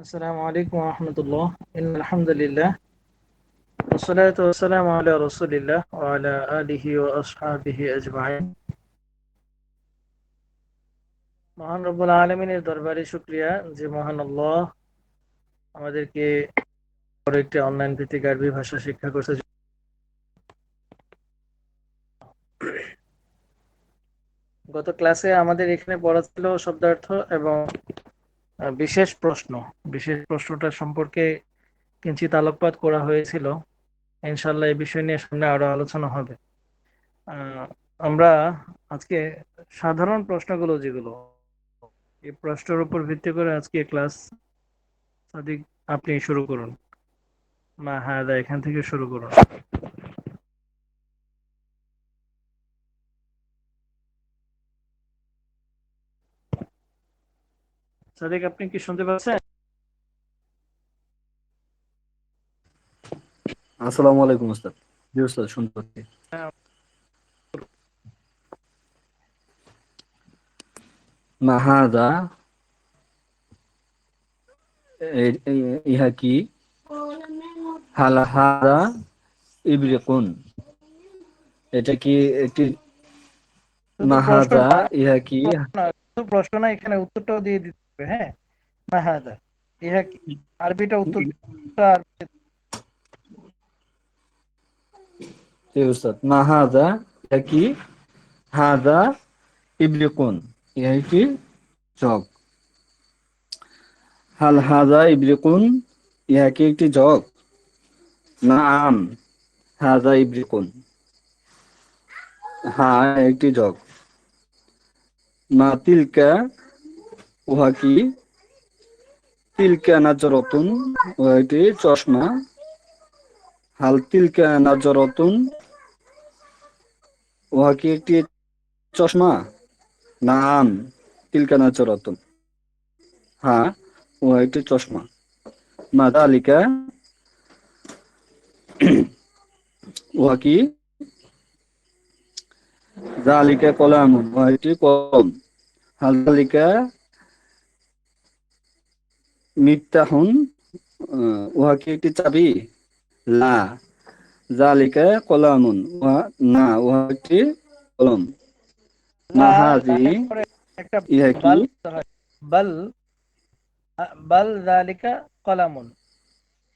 السلام عليكم ورحمة الله إن الحمد لله والصلاة والسلام على رسول الله وعلى آله وأصحابه أجمعين মহান রব্বুল আলমিনের দরবারে শুক্রিয়া যে মহান আল্লাহ আমাদেরকে বড় একটি অনলাইন ভিত্তিক আরবি ভাষা শিক্ষা করতে গত ক্লাসে আমাদের এখানে পড়া ছিল শব্দার্থ এবং আহ, বিশেষ প্রশ্ন। বিশেষ প্রশ্নটা সম্পর্কে কিঞ্চিত আলোকপাত করা হয়েছিল। ইনশাল্লাহ এই বিষয় নিয়ে সামনে আরও আলোচনা হবে। আমরা আজকে সাধারণ প্রশ্নগুলো যেগুলো, এই প্রশ্নের উপর ভিত্তি করে আজকে ক্লাস আপনি শুরু করুন। মা হ্যাঁ এখান থেকে শুরু করুন। সাদিক আপনি কি শুনতে পাচ্ছেন? আসসালামু আলাইকুম ওস্তাদ। জি ওস্তাদ শুনতে পাচ্ছি। মা হাদা এ- এ- ইহা কি? হাল হাদা ইবরিকুন এটা কি একটি শুধু মা প্রশ্ন হাদা না, ইহা কি? প্রশ্ন না এখানে উত্তরটাও দিয়ে দিতে হবে হ্যাঁ মা হ্যাঁ দা ইহা কি আরবিটা উত্তরটা জি ওস্তাদ মা হাদা ইহা কি হাদা ইবরিকুন ইহা কি জগ হাল হাদা ইবরিকুন ইহা কি একটি জগ না আম হাদা ইবরিকুন হ্যাঁ একটি জগ মা তিলকা উহা কি? তিলকা নাজরতুন একটি চশমা। হাল তিলকা নাজরতুন, উহা কি একটি চশমা? নাম তিলকা নাজরতুন। হ্যাঁ উহা একটি চশমা। মা দালিকা, উহা কি? জালিকা কলাম, উহা একটি কলম। হাল জালিকা মিফতাহুন উহা কি একটি চাবি? লা। জালিকা কলামুন উহা না উহা একটি কলম। মা হাযিহি পরে একটা ইহা কি? বাল। বাল জালিকা কলামুন।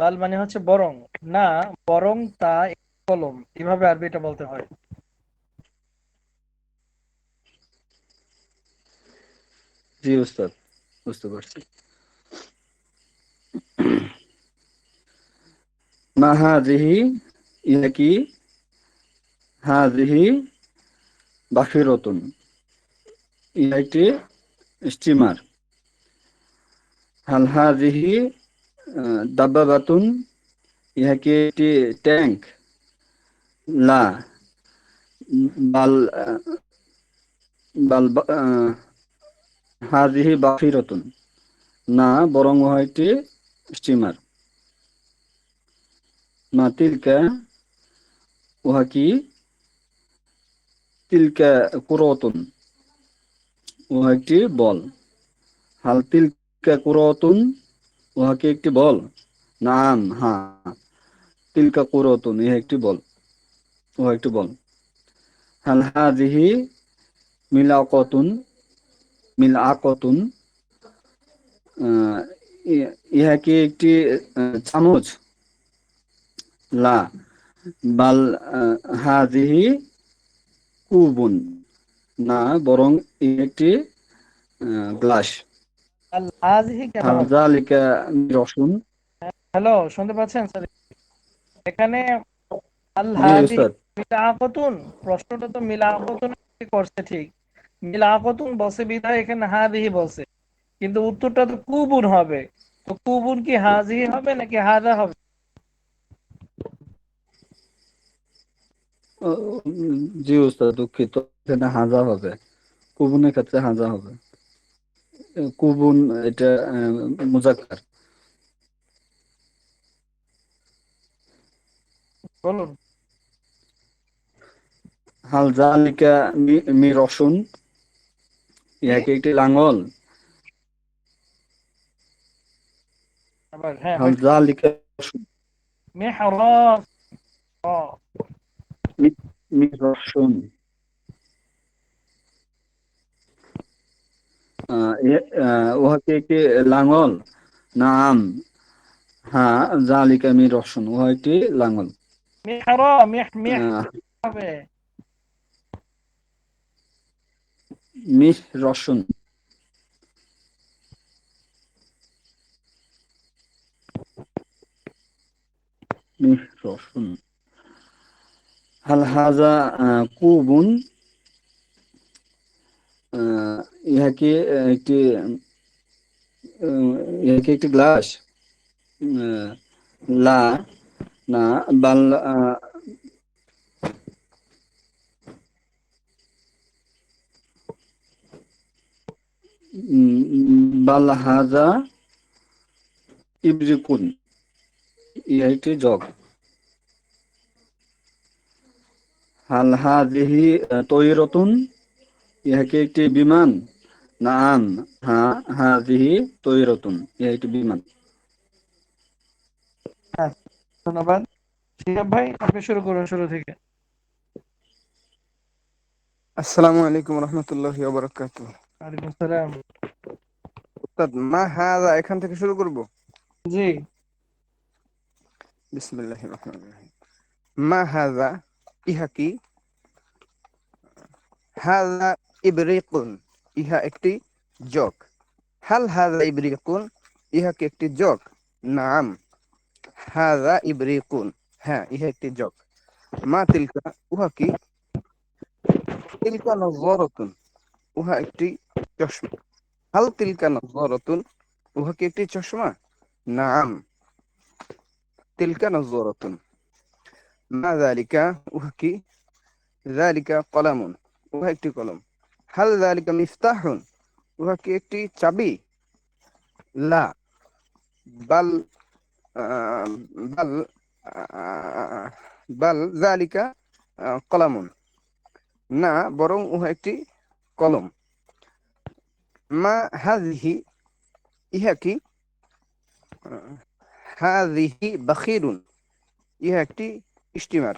বাল মানে হচ্ছে বরং। না বরং তা কলম। এভাবে আরবি এটা বলতে হয়। জি উস্তাদ বুঝতে পারছি। মা হাযিহি ইহা কি হাযিহি বাখিরতুন ইহা একটি স্টিমার হাল আহ, দাব্বাবাতুন ইহা কি একটি ট্যাঙ্ক লা বাল বাল আহ, হাযিহি বাখিরতুন না বরং উহা একটি স্টিমার মা তিলকা উহা কি তিলকা কুরতুন উহা একটি বল হাল তিলকা কুরতুন উহা কি একটি বল নাম হ্যাঁ তিলকা কুরতুন ইহা একটি বল উহা একটি বল হাল হাযিহি মিলাকাতুন মিলআকাতুন আহ, ই- ইহা কি একটি চামচ। লা বাল হাযিহি কুবুন। না বরং একটি গ্লাস। রসুন হ্যালো শুনতে পাচ্ছেন স্যার? এখানে মিলাকতুন প্রশ্নটা তো মিলাকতুন করছে ঠিক? মিলাকতুন বসে বিধায় এখানে হাদিহি বলছে। কিন্তু উত্তরটা তো কুবুন হবে। তো কুবুন কি হাজিহি হবে নাকি হাদা হবে? জি উস্তাদ দুঃখিত। এখানে হাজা হবে। কুবুনের ক্ষেত্রে হাজা হবে। কুবুন এটা মুজাক্কার। বলুন। হাল জালিকা মি মি রসুন। ইহাকে একটি লাঙ্গল। আবার হ্যাঁ মেহরাস আহ, উহাকে কি লাঙল না আম? হ্যাঁ জালিকা মিরসুন উহা একটি লাঙল? মেহরা মেহ মেহ মিহ রসুন মিহ রসুন হাল হাজা কুবুন আহ, ইহা কি আহ, একটি আহ, ইহা কি একটি গ্লাস লা না বাল বাল হাজা ইবরিকুন। জগ। তৈরতুন ইহা কি একটি বিমান। নাম হাদিহি তৈরতুন ইহা একটি বিমান। হ্যাঁ ধন্যবাদ। ভাই আপনি শুরু করুন শুরু থেকে। আসসালামু আলাইকুম রহমতুল্লাহি ওয়াবারাকাতুহ ওয়ালাইকুম আসসালাম। উস্তাদ মা হাযা এখান থেকে শুরু করব? জি। বিসমিল্লাহির রহমানির রহিম মা ইহা কি হাযা ইবরিকুন ইহা একটি জগ হাল হাযা ইবরিকুন ইহা একটি জগ নাম হাযা ইবরিকুন হ্যাঁ ইহা একটি জগ মা তিলকা উহা কি তিলকা নজরাতুন উহা একটি চশমা হাল তিলকা নজরাতুন উহা কি একটি চশমা নাম তিলকা নজরাতুন মা যালিকা উহা কি যালিকা কলামুন উহা একটি কলম হাল যালিকা মিফতাহুন উহা কি একটি চাবি লা বাল বাল বাল আহ, কলামুন না বরং উহা একটি কলম মা হাযিহি ইহা কি হাযিহি বাখিরুন। ইহা একটি স্টিমার।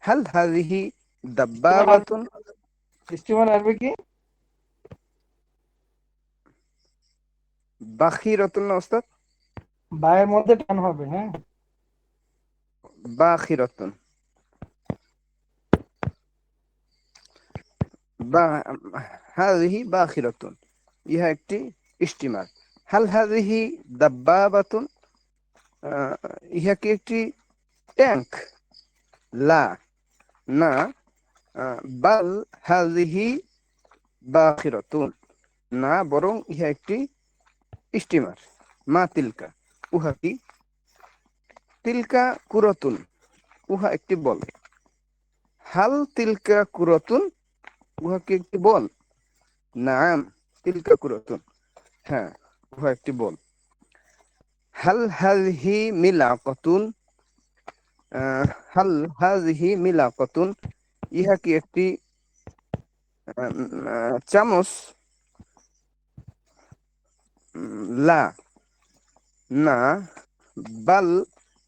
হাল হাযিহি দাব্বাবাতুন। স্টিমার আসবে কি? বাখিরাতুন না ওস্তাদ? বায়ের মধ্যে টান হবে হ্যাঁ। বাখিরাতুন। ইহা একটি স্টিমার। হাল হাযিহি দাব্বাবাতুন। ইহা কি একটি ট্যাঙ্ক? লা, না বাল হাযিহি বাখিরাতুন, না, বরং ইহা একটি স্টিমার, মা তিলকা, উহা কি? তিলকা কুরতুন, উহা একটি বল। হাল তিলকা কুরতুন, উহা কি একটি বল? নাম, তিলকা কুরতুন হ্যাঁ উহা একটি বল। হাল হাযিহি মিলাকাতুন আহ, হাল হাযিহি মিলাকাতুন ইহা কি একটি চামচ? লা। না। বাল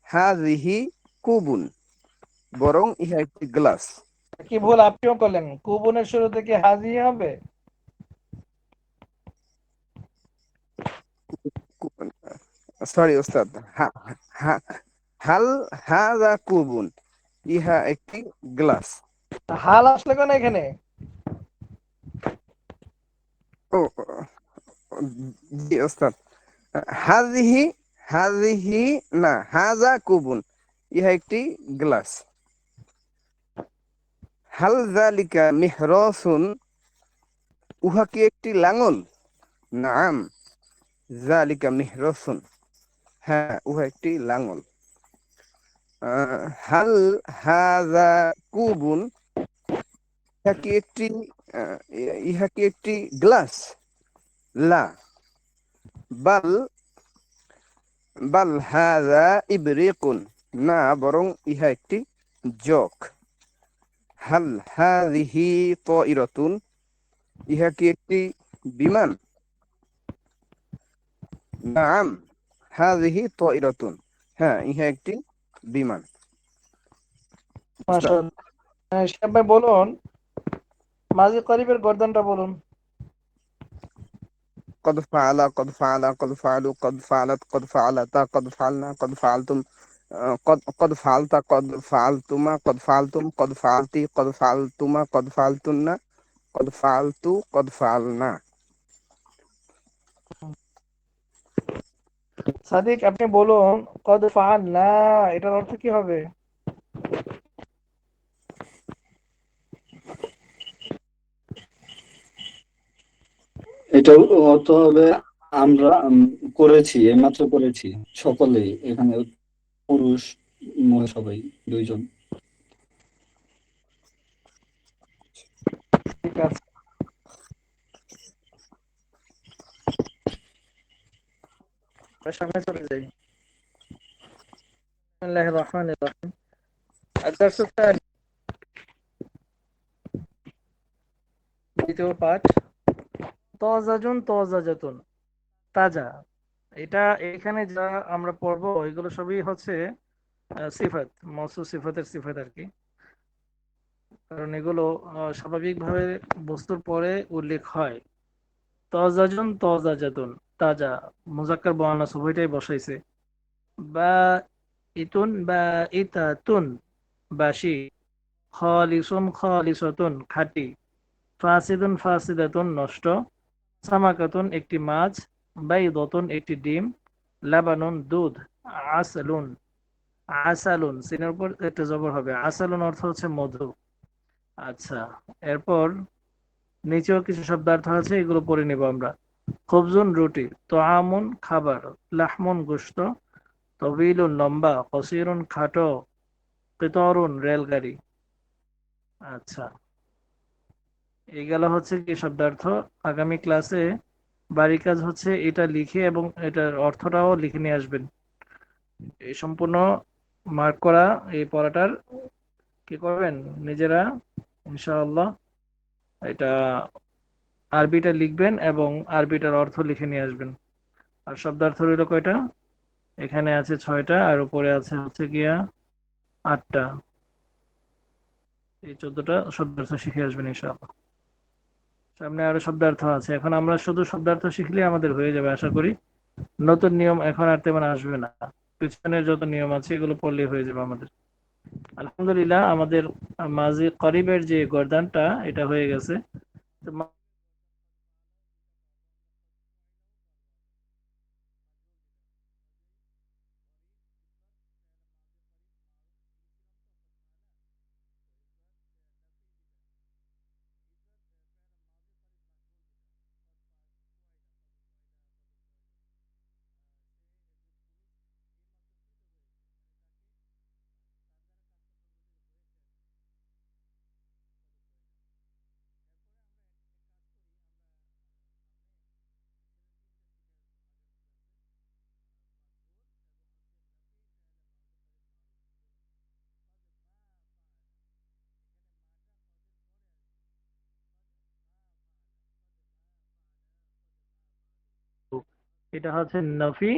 হাযিহি কুবুন। বরং ইহা একটি গ্লাস। কি ভুল আপনিও করলেন? কুবনের শুরু থেকে হাজি হবে? সরি ওস্তাদ হাল হাযা কুবুন ইহা একটি গ্লাস হাল আসলে কেন এখানে? ও জি ওস্তাদ হাযিহি হাযিহি না হাযা কুবুন। ইহা একটি গ্লাস হাল যালিকা মিহরাসুন। উহা কি একটি লাঙল? নাম যালিকা মিহরাসুন। হ্যাঁ উহা একটি লাঙল। হাল হাযা কুবুন, ইহা কি একটি ইহা একটি গ্লাস? লা। বাল বাল হাযা ইবরিকুন, না, বরং ইহা একটি জক হাল হাযিহি তাইরাতুন, ইহা কি একটি বিমান? নাম। হাযিহি তায়রাতুন হ্যাঁ ইহা একটি বিমান মাশাআল্লাহ হ্যাঁ, শিহাব ভাই বলুন মাঝি করিবের গর্দনটা বলুন قد فعل قد فعل قد فعلوا قد فعلت قد فعلتا قد فعلنا قد فعلتم آه، قد قد فعلت قد فعلتما قد فعلتم قد فعلتي قد فعلتما قد فعلتن قد فعلت قد فعلنا সাদিক, আপনি বলুন, কদ ফাল না, এটার অর্থ কি হবে? এটা অর্থ হবে, আমরা করেছি, এইমাত্র করেছি, সকলেই, এখানে পুরুষ, মহিলা সবাই, দুইজন ঠিক আছে আমরা সামনে চলে যাই বিসমিল্লাহির রহমানির রহিম الدرس الثاني দ্বিতীয় পাঠ তজাজুন তজাজাতুন তাজা এটা এখানে যা আমরা পড়বো এগুলো সবই হচ্ছে আহ, সিফাত মৌসুফ সিফাতের সিফাত আর কি কারণ এগুলো আহ, স্বাভাবিকভাবে বস্তুর পরে উল্লেখ হয় তজাজুন তজাজাতুন তাজা মুজাক্কার বর্ণনা উভয়টাই বসাইছে। বা ইতুন, বা ইতাতুন বাসি খালিসুন, খালিসাতুন, খাঁটি। ফাসিদুন, ফাসিদাতুন, নষ্ট। সামাকাতুন, একটি মাছ। বাইদতুন, একটি ডিম। লাবানুন, দুধ। আসালুন। আসালুন সিনের উপর একটা জবর হবে। আসালুন অর্থ হচ্ছে মধু। আচ্ছা এরপর নিচেও কিছু শব্দার্থ আছে, এগুলো পড়ে নেব আমরা। খবজুন রুটি তো তোয়ামুন খাবার, লাহমুন গোস্ত লম্বা কসিরুন খাটো, কেতরুন রেলগাড়ি। আচ্ছা। এই গেল হচ্ছে কি শব্দার্থ। আগামী ক্লাসে বাড়ি কাজ হচ্ছে এটা লিখে এবং এটার অর্থটাও লিখে নিয়ে আসবেন। এই সম্পূর্ণ মার্ক করা এই পড়াটার কি করবেন? নিজেরা, ইনশাআল্লাহ এটা আরবিটা লিখবেন এবং আরবিটার অর্থ লিখে নিয়ে আসবেন। আর শব্দার্থ রইল কয়টা? এখানে আছে ছয়টা, আর উপরে আছে হচ্ছে গিয়া আটটা। এই চোদ্দটা শব্দার্থ শিখে আসবেন ইনশাআল্লাহ। সামনে আরও শব্দার্থ আছে। এখন আমরা শুধু শব্দার্থ শিখলে আমাদের হয়ে যাবে আশা করি। নতুন নিয়ম এখন আর তেমন আসবে না। পিছনের যত নিয়ম আছে এগুলো পড়লে হয়ে যাবে আমাদের। আলহামদুলিল্লাহ আমাদের মাঝে করিবের যে গরদানটা এটা হয়ে গেছে। এটা হচ্ছে নফি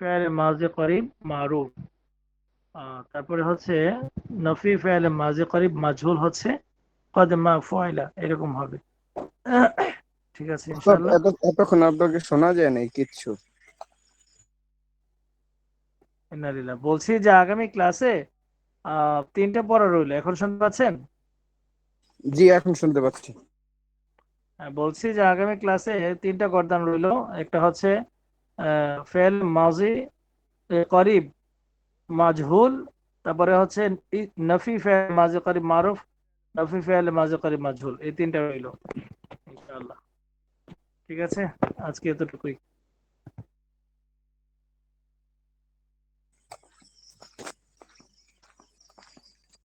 ফেল মাঝে করিব মারুফ। তারপরে হচ্ছে নফি ফেল মাঝে করিব মাজহুল হচ্ছে কদমা ফয়লা এরকম হবে। ঠিক আছে ইনশাআল্লাহ। এতক্ষণ আপনাকে শোনা যায় নাই কিচ্ছু। ইন্নালিল্লাহ বলছি যে আগামী ক্লাসে আহ তিনটা পড়া রইল এখন শুনতে পাচ্ছেন? জি এখন শুনতে পাচ্ছি। বলছি যে আগামী ক্লাসে তিনটা গরদান রইল। একটা হচ্ছে ফেল মাজি করিব, মাজহুল, তারপরে হচ্ছে নফি ফেল মাজি করিব, মারুফ, নফি ফেল মাজি করিব, মাজহুল। এই তিনটা রইল, ইনশাআল্লাহ। ঠিক আছে? আজকে এতটুকুই।